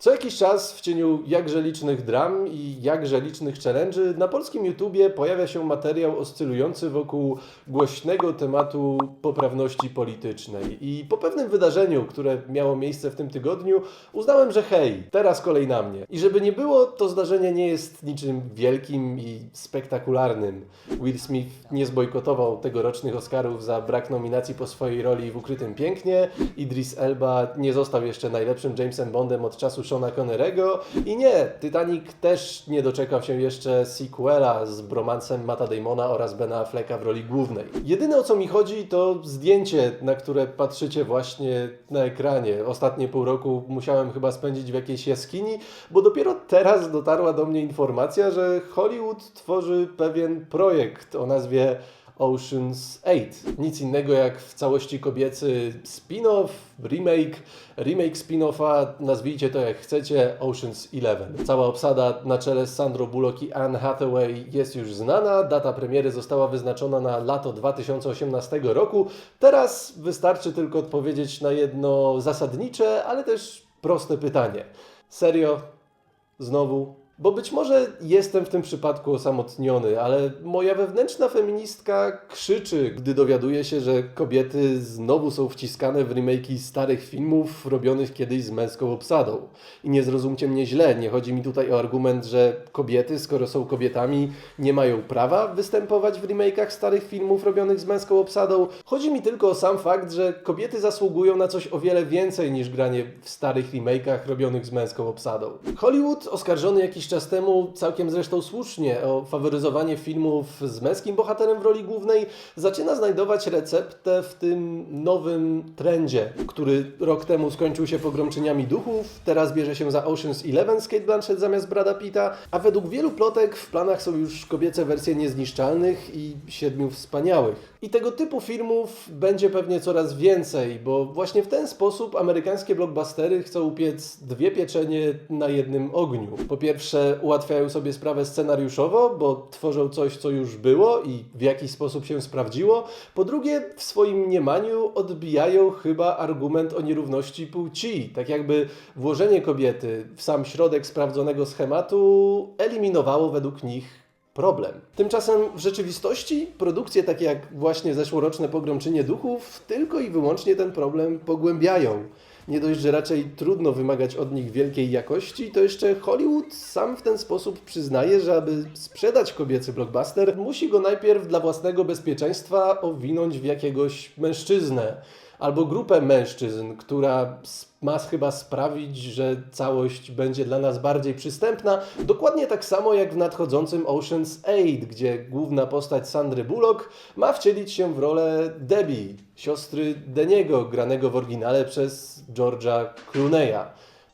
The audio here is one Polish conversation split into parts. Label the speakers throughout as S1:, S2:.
S1: Co jakiś czas w cieniu jakże licznych dram i jakże licznych challenge'y na polskim YouTubie pojawia się materiał oscylujący wokół głośnego tematu poprawności politycznej. I po pewnym wydarzeniu, które miało miejsce w tym tygodniu, uznałem, że hej, teraz kolej na mnie. I żeby nie było, to zdarzenie nie jest niczym wielkim i spektakularnym. Will Smith nie zbojkotował tegorocznych Oscarów za brak nominacji po swojej roli w Ukrytym Pięknie, Idris Elba nie został jeszcze najlepszym Jamesem Bondem od czasu Shona Connerego i nie, Titanic też nie doczekał się jeszcze sequela z bromancem Matta Damona oraz Bena Afflecka w roli głównej. Jedyne o co mi chodzi to zdjęcie, na które patrzycie właśnie na ekranie. Ostatnie pół roku musiałem chyba spędzić w jakiejś jaskini, bo dopiero teraz dotarła do mnie informacja, że Hollywood tworzy pewien projekt o nazwie Ocean's 8. Nic innego jak w całości kobiecy spin-off, remake, remake spin-offa, nazwijcie to jak chcecie, Ocean's 11. Cała obsada na czele z Sandro Bullock i Anne Hathaway jest już znana, data premiery została wyznaczona na lato 2018 roku. Teraz wystarczy tylko odpowiedzieć na jedno zasadnicze, ale też proste pytanie. Serio? Znowu? Bo być może jestem w tym przypadku osamotniony, ale moja wewnętrzna feministka krzyczy, gdy dowiaduje się, że kobiety znowu są wciskane w remake'i starych filmów robionych kiedyś z męską obsadą. I nie zrozumcie mnie źle, nie chodzi mi tutaj o argument, że kobiety, skoro są kobietami, nie mają prawa występować w remake'ach starych filmów robionych z męską obsadą. Chodzi mi tylko o sam fakt, że kobiety zasługują na coś o wiele więcej niż granie w starych remake'ach robionych z męską obsadą. Hollywood oskarżony jakiś czas temu, całkiem zresztą słusznie, o faworyzowanie filmów z męskim bohaterem w roli głównej, zaczyna znajdować receptę w tym nowym trendzie, który rok temu skończył się pogromczyniami duchów, teraz bierze się za Ocean's Eleven z Kate Blanchett zamiast Brada Pitta, a według wielu plotek w planach są już kobiece wersje niezniszczalnych i siedmiu wspaniałych. I tego typu filmów będzie pewnie coraz więcej, bo właśnie w ten sposób amerykańskie blockbustery chcą upiec dwie pieczenie na jednym ogniu. Po pierwsze, ułatwiają sobie sprawę scenariuszowo, bo tworzą coś, co już było i w jakiś sposób się sprawdziło. Po drugie, w swoim mniemaniu odbijają chyba argument o nierówności płci. Tak jakby włożenie kobiety w sam środek sprawdzonego schematu eliminowało według nich problem. Tymczasem w rzeczywistości produkcje takie jak właśnie zeszłoroczne Pogromczynie Duchów tylko i wyłącznie ten problem pogłębiają. Nie dość, że raczej trudno wymagać od nich wielkiej jakości, to jeszcze Hollywood sam w ten sposób przyznaje, że aby sprzedać kobiecy blockbuster, musi go najpierw dla własnego bezpieczeństwa owinąć w jakiegoś mężczyznę albo grupę mężczyzn, która ma chyba sprawić, że całość będzie dla nas bardziej przystępna. Dokładnie tak samo jak w nadchodzącym Ocean's 8, gdzie główna postać Sandry Bullock ma wcielić się w rolę Debbie, siostry Deniego, granego w oryginale przez George'a Clooney'a.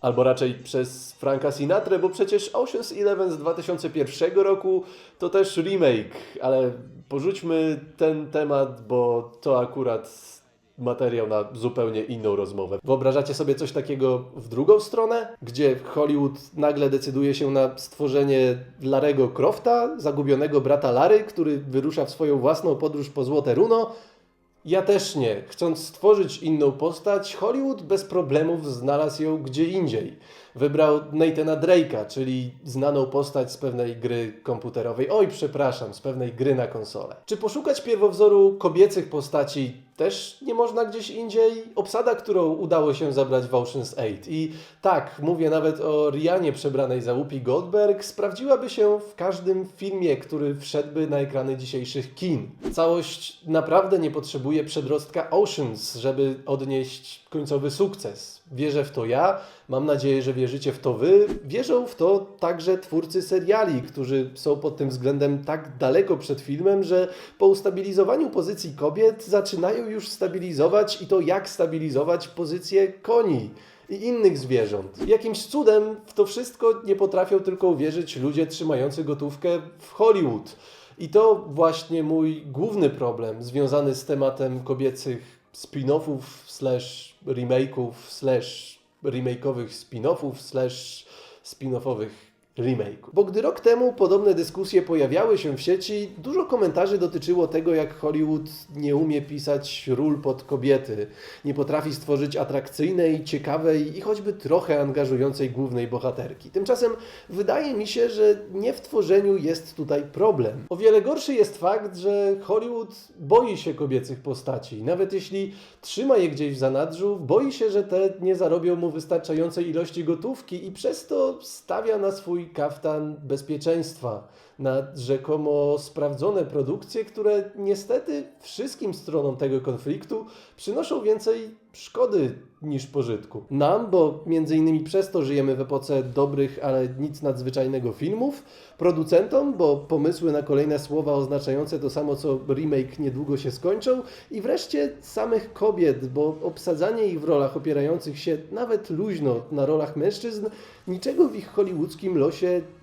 S1: Albo raczej przez Franka Sinatra, bo przecież Ocean's Eleven z 2001 roku to też remake, ale porzućmy ten temat, bo to akurat materiał na zupełnie inną rozmowę. Wyobrażacie sobie coś takiego w drugą stronę, gdzie Hollywood nagle decyduje się na stworzenie Larego Crofta, zagubionego brata Lary, który wyrusza w swoją własną podróż po Złote Runo? Ja też nie. Chcąc stworzyć inną postać, Hollywood bez problemów znalazł ją gdzie indziej. Wybrał Nathana Drake'a, czyli znaną postać z pewnej gry komputerowej. Oj, przepraszam, z pewnej gry na konsolę. Czy poszukać pierwowzoru kobiecych postaci też nie można gdzieś indziej. Obsada, którą udało się zabrać w Ocean's 8 i tak, mówię nawet o Rianie przebranej za Whoopi Goldberg, sprawdziłaby się w każdym filmie, który wszedłby na ekrany dzisiejszych kin. Całość naprawdę nie potrzebuje przedrostka Oceans, żeby odnieść końcowy sukces. Wierzę w to ja, mam nadzieję, że wierzycie w to wy. Wierzą w to także twórcy seriali, którzy są pod tym względem tak daleko przed filmem, że po ustabilizowaniu pozycji kobiet zaczynają już stabilizować i to jak stabilizować pozycję koni i innych zwierząt. Jakimś cudem w to wszystko nie potrafią tylko uwierzyć ludzie trzymający gotówkę w Hollywood. I to właśnie mój główny problem związany z tematem kobiecych spin-offów slash remake'ów slash remake'owych spin-offów slash spin-offowych remake'u. Bo gdy rok temu podobne dyskusje pojawiały się w sieci, dużo komentarzy dotyczyło tego, jak Hollywood nie umie pisać ról pod kobiety, nie potrafi stworzyć atrakcyjnej, ciekawej i choćby trochę angażującej głównej bohaterki. Tymczasem wydaje mi się, że nie w tworzeniu jest tutaj problem. O wiele gorszy jest fakt, że Hollywood boi się kobiecych postaci. Nawet jeśli trzyma je gdzieś w zanadrzu, boi się, że te nie zarobią mu wystarczającej ilości gotówki i przez to stawia na swój kaftan bezpieczeństwa, na rzekomo sprawdzone produkcje, które niestety wszystkim stronom tego konfliktu przynoszą więcej szkody niż pożytku. Nam, bo między innymi przez to żyjemy w epoce dobrych, ale nic nadzwyczajnego filmów, producentom, bo pomysły na kolejne słowa oznaczające to samo co remake niedługo się skończą i wreszcie samych kobiet, bo obsadzanie ich w rolach opierających się nawet luźno na rolach mężczyzn niczego w ich hollywoodzkim losie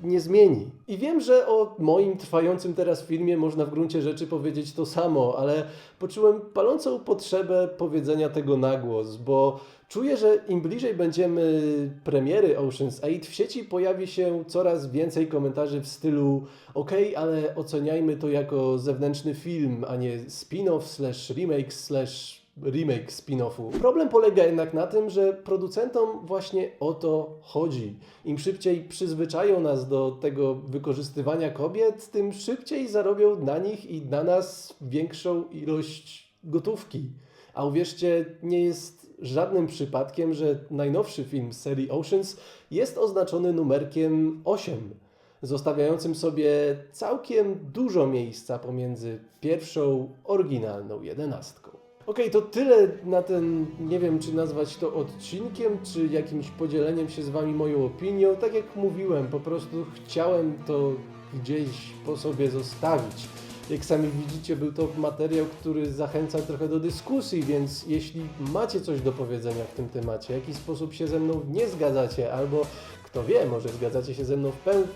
S1: nie zmieni. I wiem, że o moim trwającym teraz filmie można w gruncie rzeczy powiedzieć to samo, ale poczułem palącą potrzebę powiedzenia tego na głos, bo czuję, że im bliżej będziemy premiery Ocean's 8, w sieci pojawi się coraz więcej komentarzy w stylu ok, ale oceniajmy to jako zewnętrzny film, a nie spin-off slash remake slash remake spin-offu. Problem polega jednak na tym, że producentom właśnie o to chodzi. Im szybciej przyzwyczają nas do tego wykorzystywania kobiet, tym szybciej zarobią na nich i na nas większą ilość gotówki. A uwierzcie, nie jest żadnym przypadkiem, że najnowszy film serii Oceans jest oznaczony numerkiem 8 zostawiającym sobie całkiem dużo miejsca pomiędzy pierwszą oryginalną jedenastką. Okej, to tyle na ten, nie wiem czy nazwać to odcinkiem, czy jakimś podzieleniem się z Wami moją opinią. Tak jak mówiłem, po prostu chciałem to gdzieś po sobie zostawić. Jak sami widzicie, był to materiał, który zachęca trochę do dyskusji, więc jeśli macie coś do powiedzenia w tym temacie, w jakiś sposób się ze mną nie zgadzacie, albo kto wie, może zgadzacie się ze mną w peł-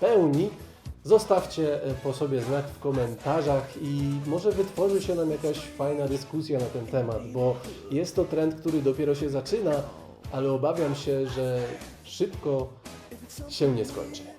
S1: pełni, zostawcie e, po sobie znak w komentarzach i może wytworzy się nam jakaś fajna dyskusja na ten temat, bo jest to trend, który dopiero się zaczyna, ale obawiam się, że szybko się nie skończy.